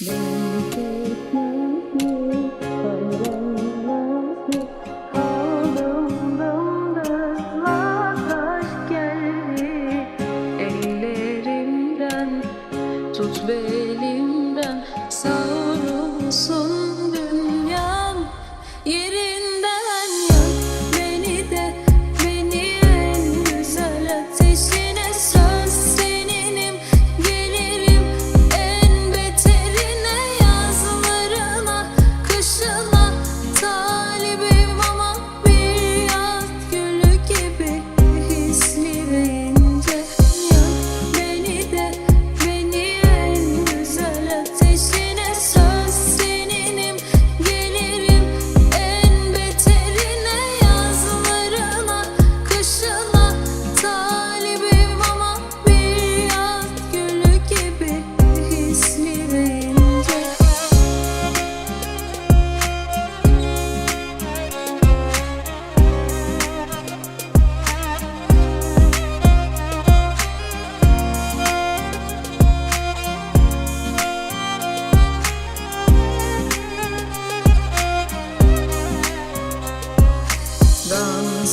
Bye.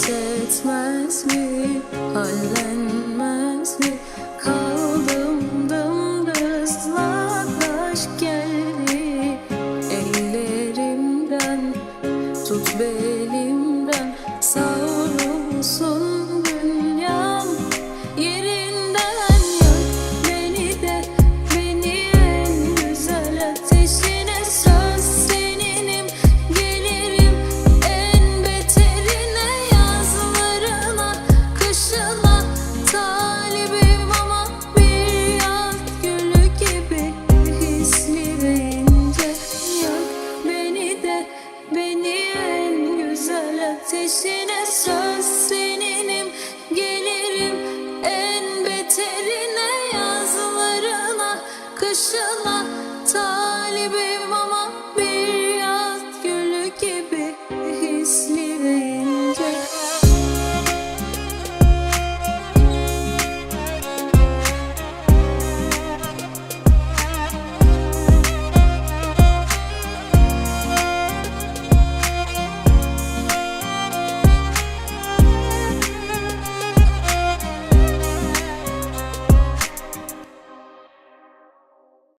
Ateş mi, hallenmez mi? Kaldım dımdızlak aşk geldi Ellerimden, tut belimden sağ Savrulsun. bakışına talibim ama bir yaz gülü gibi.